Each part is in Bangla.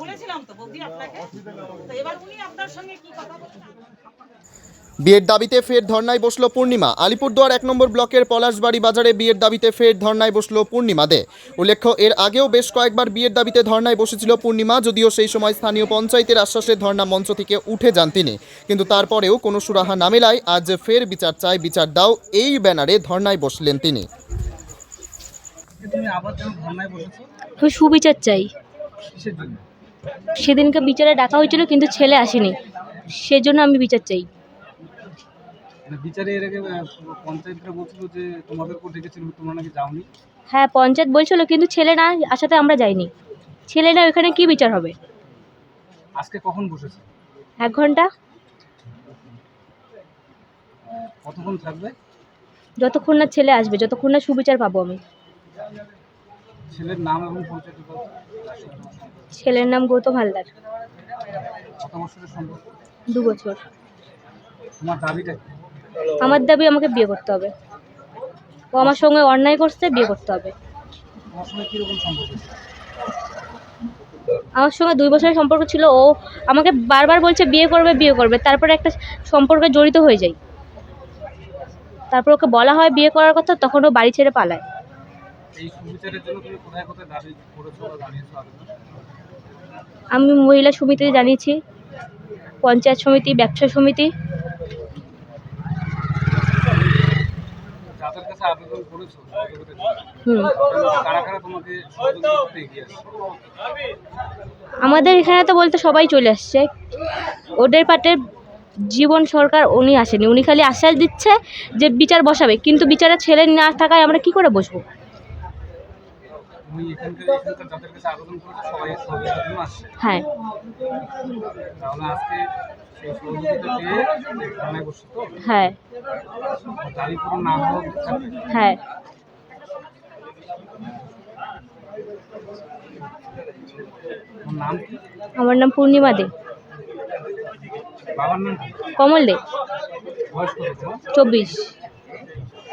বলেছিলাম তো বৌদি আপনাকে তো এবার উনি আপনার সঙ্গে কি কথা বলছেন বিয়ের দাবিতে ফের ধর্নায় বসল পূর্ণিমা। আলিপুরদুয়ার এক নম্বর ব্লকের পলাশবাড়ি বাজারে বিয়ের দাবিতে ফের ধর্নায় বসল পূর্ণিমা দে। উল্লেখ্য এর আগেও বেশ কয়েকবার বিয়ের দাবিতে ধর্নায় বসেছিল পূর্ণিমা যদিও সেই সময় স্থানীয় পঞ্চায়েতের আশ্বাসে ধর্না মঞ্চ থেকে উঠে যান তিনি। কিন্তু তারপরেও কোনো সুরাহা না মেলায় আজ ফের বিচার চাই বিচার দাও এই ব্যানারে ধর্নায় বসলেন তিনি। আমি সুবিচার চাই। সেদিনকে বিচারে ডাকা হয়েছিল কিন্তু ছেলে আসেনি। সেজন্য আমি বিচার চাই। বিচারে এর আগে পঞ্চায়েতরা বলছিল যে তোমাদেরকেও ডেকেছিল তোমরা নাকি যাওনি। হ্যাঁ পঞ্চায়েত বলছিল কিন্তু ছেলে না আসাতে আমরা যাইনি। ছেলে না ওখানে কি বিচার হবে? আজকে কখন বসেছে? এক ঘণ্টা। কতক্ষণ থাকবে? যতক্ষণ না ছেলে আসবে যতক্ষণ না সুবিচার পাবো আমি। ছেলের নাম এবং পরিচয় ছেলের নাম গৌতম হালদার। কত বছরের সম্পর্ক? দু বছর। তোমার দাবিটা কি? আমার দাবি আমাকে বিয়ে করতে হবে। ও আমার সঙ্গে অন্যায় করছে, বিয়ে করতে হবে? আমার সঙ্গে দুই বছরের সম্পর্ক ছিল, ও আমাকে বারবার বলছে, বিয়ে করবে বিয়ে করবে। তারপরে একটা সম্পর্কে জড়িত হয়ে যাই। তারপর ওকে বলা হয় বিয়ে করার কথা, তখন ও বাড়ি ছেড়ে পালায়। আমি মহিলা সমিতিতে জানিয়েছি, পঞ্চায়েত সমিতি, ব্যবসা সমিতি। কাছে আবেদন করেছ কারা কারা তোমাকে আমাদের এখানে তো বলতে সবাই চলে আসছে। ওদের পাটে জীবন সরকার উনি আসেনি। উনি খালি আশ্বাস দিচ্ছে যে বিচার বসাবে। কিন্তু বিচারের ছেলে না থাকায় আমরা কি করে বসবো? তুমি এখানকার এখানকার যাদের কাছে আবেদন করেছ সবাই সহযোগিতার জন্য আসছে। হ্যাঁ। তাহলে আজকে সেই সহযোগিতা পেয়ে থানায় বসছো তো? হ্যাঁ। দাবি পুরো না হওয়া হ্যাঁ। আমার নাম পূর্ণিমা দে। কমল দে। চব্বিশ।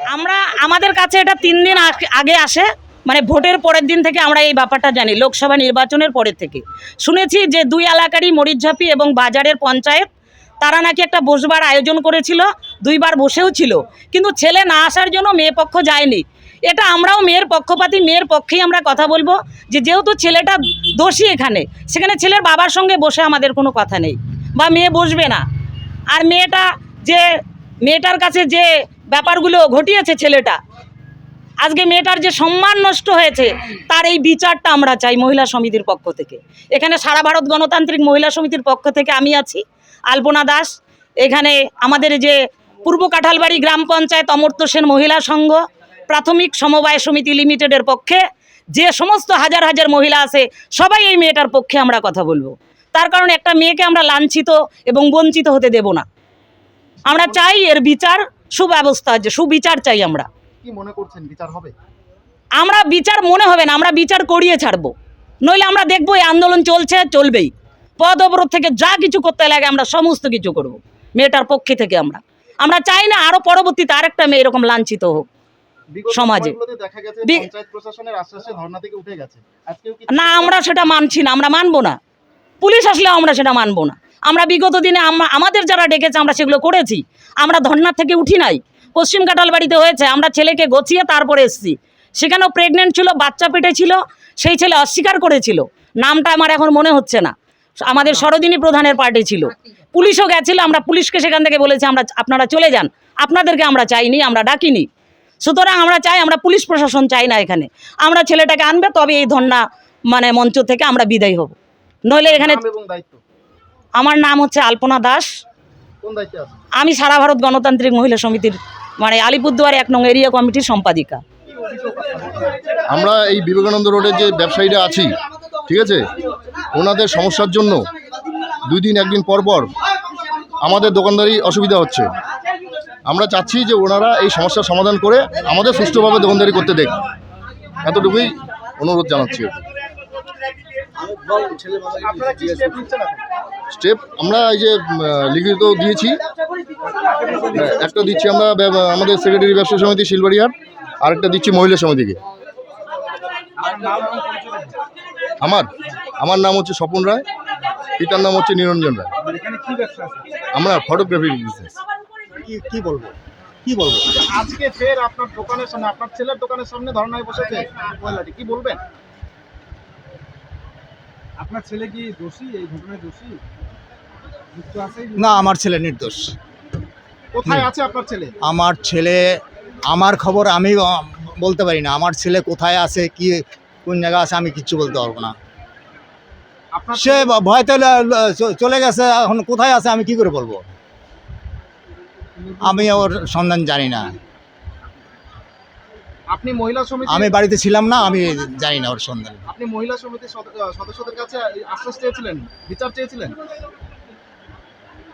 আমরা আমাদের কাছে এটা তিন দিন আগ- আগে আসে। মানে ভোটের পরের দিন থেকে আমরা এই ব্যাপারটা জানি, লোকসভা নির্বাচনের পরের থেকে। শুনেছি যে দুই এলাকারই মরিচঝাপি এবং বাজারের পঞ্চায়েত, তারা নাকি একটা বসবার আয়োজন করেছিল, দুইবার বসেও ছিল। কিন্তু ছেলে না আসার জন্য মেয়ে পক্ষ যায়নি। এটা আমরাও মেয়ের পক্ষপাতি, মেয়ের পক্ষেই আমরা কথা বলব যে যেহেতু ছেলেটা দোষী এখানে, সেখানে ছেলের বাবার সঙ্গে বসে আমাদের কোনো কথা নেই বা মেয়ে বসবে না। আর মেয়েটা যে, মেয়েটার কাছে যে ব্যাপারগুলো ঘটিয়েছে ছেলেটা আজকে মেয়েটার যে সম্মান নষ্ট হয়েছে, তার এই বিচারটা আমরা চাই মহিলা সমিতির পক্ষ থেকে। এখানে সারা ভারত গণতান্ত্রিক মহিলা সমিতির পক্ষ থেকে আমি আছি, আলপনা দাস। এখানে আমাদের যে পূর্ব কাঁঠালবাড়ি গ্রাম পঞ্চায়েত অমর্ত্য সেন মহিলা সংঘ, প্রাথমিক সমবায় সমিতি লিমিটেডের পক্ষে যে সমস্ত হাজার হাজার মহিলা আছে, সবাই এই মেয়েটার পক্ষে আমরা কথা বলব। তার কারণ একটা মেয়েকে আমরা লাঞ্ছিত এবং বঞ্চিত হতে দেব না। আমরা চাই এর বিচার, সুব্যবস্থা, সুবিচার চাই আমরা। কি মনে করছেন? বিচার হবে? আমরা বিচার মনে হবে না আমরা বিচার করিয়ে ছাড়বো। নইলে আমরা দেখব এই আন্দোলন চলছে চলবেই। পদ অবরোধ থেকে যা কিছু করতে লাগে আমরা সমস্ত কিছু করব মেয়েটার পক্ষে থেকে আমরা। আমরা চাই না আরও পরবর্তীতে আরেকটা মেয়ে এরকম লাঞ্ছিত হোক সমাজে। না আমরা সেটা মানছি না আমরা মানবো না। পুলিশ আসলেও আমরা সেটা মানবো না। আমরা বিগত দিনে আমাদের যারা ডেকেছে আমরা সেগুলো করেছি। আমরা ধর্নার থেকে উঠি নাই। পশ্চিম কাটালবাড়িতে হয়েছে। আমরা ছেলেকে গছিয়ে তারপরে এসেছি। সেখানেও প্রেগনেন্ট ছিল বাচ্চা পেটে ছিল সেই ছেলে অস্বীকার করেছিল। নামটা আমার এখন মনে হচ্ছে না। আমাদের সরোদিনী প্রধানের পার্টি ছিল। পুলিশও গেছিল আমরা পুলিশকে সেখান থেকে বলেছি আমরা আপনারা চলে যান। আপনাদেরকে আমরা চাইনি আমরা ডাকিনি। সুতরাং আমরা চাই আমরা পুলিশ প্রশাসন চাই না এখানে। আমরা ছেলেটাকে আনবে তবে এই ধর্না মানে মঞ্চ থেকে আমরা বিদায় হব। নইলে এখানে আমার নাম হচ্ছে আলপনা দাস। আমি সারা ভারত গণতান্ত্রিক মহিলা সমিতির মানে আলিপুরদুয়ার এক নং এরিয়া কমিটির সম্পাদিকা। আমরা এই বিবেকানন্দ রোডের যে ব্যবসায়ীরা আছি ঠিক আছে? ওনাদের সমস্যার জন্য দুই দিন একদিন পর পর আমাদের দোকানদারি অসুবিধা হচ্ছে। আমরা চাচ্ছি যে ওনারা এই সমস্যার সমাধান করে আমাদের সুষ্ঠুভাবে দোকানদারি করতে দেখ। এতটুকুই অনুরোধ জানাচ্ছি। আপনারা কি স্টেপ আমরা এই যে লিখিত দিয়েছি। হ্যাঁ, একটা দিচ্ছি আমরা ব্যব- আমাদের সেক্রেটারি ব্যবসা সমিতি শিলবাড়িহাট আরেকটা দিচ্ছি মহিলা সমিতিকে। আমার আমার নাম হচ্ছে স্বপন রায় পিতার নাম হচ্ছে নিরঞ্জন রায়। আমরা ফটোগ্রাফি বিজনেস কি কি বলব? কি বলব? আজকে ফের আপনার দোকানের সামনে আপনার ছেলের দোকানের সামনে ধর্নায় বসেছে? কি বলবেন? আপনার ছেলে কি দোষী? এই ঘটনায় দোষী? যুক্ত আছে না আমার ছেলে নির্দোষ। কোথায় আছে আপনার ছেলে? আমার ছেলে আমার খবর আমি বলতে পারি না। আমার ছেলে কোথায় আছে কি কোন জায়গায় আছে আমি কিচ্ছু বলতে পারব না। সে ভয়তে চলে গেছে এখন কোথায় আছে আমি কি করে বলব? আমি ওর সন্ধান জানি না। আপনি মহিলা সমিতি আমি বাড়িতে ছিলাম না আমি জানি না ওর সন্ধান। আপনি মহিলা সমিতির সদ- সদস্যদের কাছে আশ্বাস চেয়েছিলেন? বিচার চেয়েছিলেন?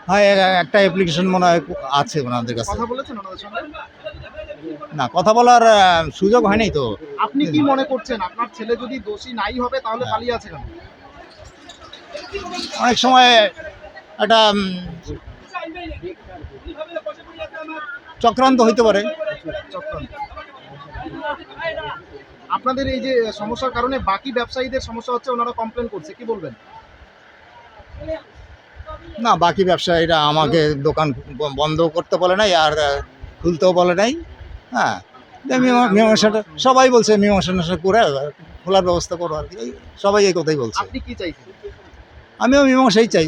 হ্যাঁ একটা অ্যাপ্লিকেশন মনে হয় আছে ওনাদের কাছে। কথা বলেছেন ওনাদের সঙ্গে? না কথা বলার সুযোগ হয়নি তো। আপনি কি মনে করছেন? আপনার ছেলে যদি দোষী নাই হবে তাহলে পালিয়ে আছে কেন? অনেক সময় একটা চক্রান্ত হইতে পারে। চক্রান্ত। আপনাদের এই যে সমস্যার কারণে বাকি ব্যবসায়ীদের সমস্যা হচ্ছে ওনারা কমপ্লেন করছে কি বলবেন? না বাকি ব্যবসায়ীরা আমাকে দোকান বন্ধ করতে বলে নাই আর খুলতেও বলে নাই। হ্যাঁ মীমাংসাটা সবাই বলছে মীমাংসা করে খোলার ব্যবস্থা করো আর কি। সবাই এই কথাই বলছে। আপনি কি চাইছেন? আমিও মীমাংসাই চাই।